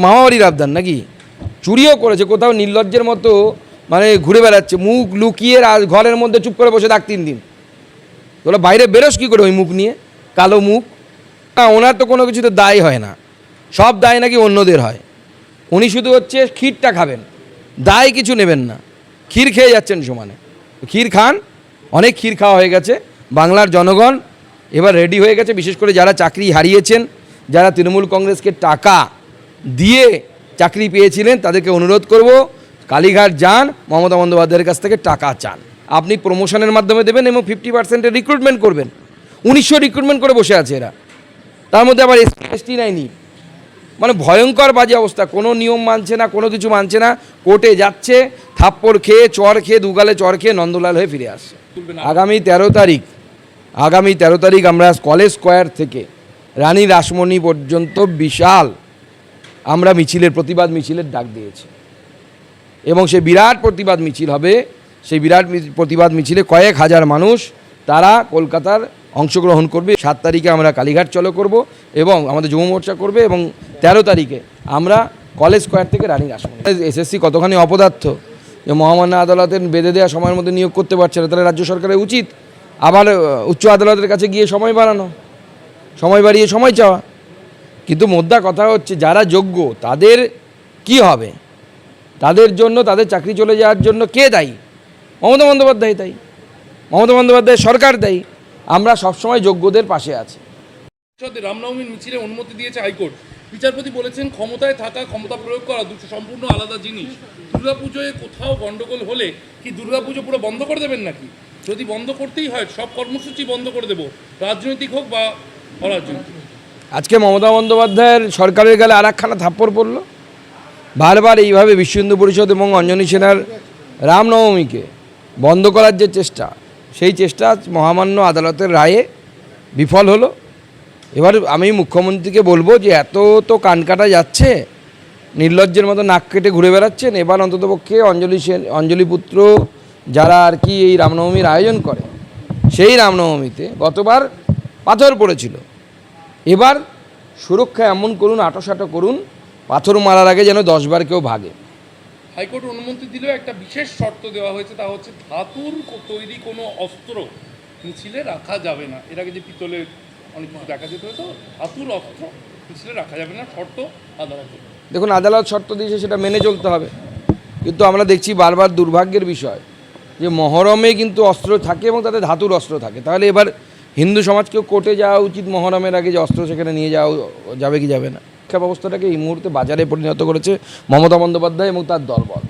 মামাবাড়ির আবদার নাকি? চুরিও করেছে, কোথাও নির্লজ্জের মতো মানে ঘুরে বেড়াচ্ছে, মুখ লুকিয়ে ঘরের মধ্যে চুপ করে বসে থাক তিন দিন। তোরা বাইরে বেরোস কী করে ওই মুখ নিয়ে? কালো মুখ? না, ওনার তো কোনো কিছুতে দায় হয় না। সব দায় নাকি অন্যদের হয়। উনি শুধু হচ্ছে ক্ষীরটা খাবেন। দায় কিছু নেবেন না। ক্ষীর খেয়ে যাচ্ছেন সমানে। ক্ষীর খান, অনেক ক্ষীর খাওয়া হয়ে গেছে। বাংলার জনগণ এবার রেডি হয়ে গেছে, বিশেষ করে যারা চাকরি হারিয়েছেন, যারা তৃণমূল কংগ্রেসকে টাকা দিয়ে চাকরি পেয়েছিলেন, তাদেরকে অনুরোধ করব, কালীঘাট যান, মমতা বন্দ্যোপাধ্যায়ের কাছ থেকে টাকা চান। আপনি প্রমোশনের মাধ্যমে দেবেন এবং ফিফটি পার্সেন্টের রিক্রুটমেন্ট করবেন। উনিশশো রিক্রুটমেন্ট করে বসে আছে এরা। তার মধ্যে আবার এসটি এসটি নেয়নি মানে ভয়ঙ্কর বাজে অবস্থা। কোনো নিয়ম মানছে না, কোনো কিছু মানছে না। কোর্টে যাচ্ছে, থাপ্পড় খেয়ে, চর খেয়ে, দুগালে চর খেয়ে নন্দলাল হয়ে ফিরে আসছে। আগামী তেরো তারিখ, আগামী তেরো তারিখ আমরা কলেজ স্কোয়ার থেকে রানী রাসমণি পর্যন্ত বিশাল আমরা মিছিলের প্রতিবাদ মিছিলের ডাক দিয়েছি। এবং সেই বিরাট প্রতিবাদ মিছিল হবে, সেই বিরাট প্রতিবাদ মিছিলে কয়েক হাজার মানুষ তারা কলকাতার অংশগ্রহণ করবে। সাত তারিখে আমরা কালীঘাট চলো করব এবং আমাদের যুব মোর্চা করবে এবং তেরো তারিখে আমরা কলেজ স্কোয়ার থেকে রানী আসব। এসএসসি কতখানি অপদার্থ, যে মহামান্য আদালতের বেঁধে দেওয়া সময়ের মধ্যে নিয়োগ করতে পারছে না, তাহলে রাজ্য সরকারের উচিত আবার উচ্চ আদালতের কাছে গিয়ে সময় বাড়ানো। সময় বাড়িয়ে সময় চাওয়া। কিন্তু মোদ্দা কথা হচ্ছে যারা যোগ্য, তাদের কি হবে? তাদের জন্য, তাদের চাকরি চলে যাওয়ার জন্য কে দায়ী? মমতা বন্দ্যোপাধ্যায় দায়ী। মমতা বন্দ্যোপাধ্যায় সরকার দায়ী। আমরা সবসময় যোগ্যদের পাশে আছি। রামনবমীর মিছিলে অনুমতি দিয়েছে হাইকোর্ট। বিচারপতি বলেছেন, ক্ষমতায় থাকা, ক্ষমতা প্রয়োগ করা দুটো সম্পূর্ণ আলাদা জিনিস। দুর্গাপুজোয় কোথাও গন্ডগোল হলে কি দুর্গাপুজো পুরো বন্ধ করে দেবেন নাকি? যদি বন্ধ করতেই হয়, সব কর্মসূচি বন্ধ করে দেবো। রাজনৈতিক হোক বা অরাজনৈতিক। আজকে মমতা বন্দ্যোপাধ্যায়ের সরকারের গেলে আর একখানা থাপ্পড় পড়ল। বারবার এইভাবে বিশ্ব হিন্দু পরিষদ এবং অঞ্জনী সেনার রামনবমীকে বন্ধ করার যে চেষ্টা, সেই চেষ্টা মহামান্য আদালতের রায়ে বিফল হলো। এবার আমি মুখ্যমন্ত্রীকে বলব যে এত তো কান কাটা যাচ্ছে, নির্লজ্জের মতো নাক কেটে ঘুরে বেড়াচ্ছেন, এবার অন্ততপক্ষে অঞ্জলি সেন, অঞ্জলি পুত্র যারা আর কি এই রামনবমীর আয়োজন করে, সেই রামনবমীতে গতবার পাথর পড়েছিল। এবার সুরক্ষা এমন করুন আটোসাটো করুন পাথর মারার আগে যেন দশবার কেউ ভাগে। হাইকোর্ট অনুমতি দিলেও একটা বিশেষ শর্ত দেওয়া হয়েছে তা হচ্ছে ধাতুর তৈরি কোনো অস্ত্র মিছিলে রাখা যাবে না। এর আগে যে পিতলের অনেক কিছু দেখা যেত তো ধাতুর অস্ত্র মিছিলে রাখা যাবে না শর্ত আদালতের দেখুন আদালত শর্ত দিয়েছে সেটা মেনে চলতে হবে। কিন্তু আমরা দেখছি বারবার দুর্ভাগ্যের বিষয় যে মহরমে কিন্তু অস্ত্র থাকে এবং তাতে ধাতুর অস্ত্র থাকে। তাহলে এবার হিন্দু সমাজকেও কোর্টে যাওয়া উচিত, মহরমের আগে যে অস্ত্র সেখানে নিয়ে যাওয়া যাবে কি যাবে না। শিক্ষা ব্যবস্থাটাকে এই মুহূর্তে বাজারে পরিণত করেছে মমতা বন্দ্যোপাধ্যায় এবং তার দলবল।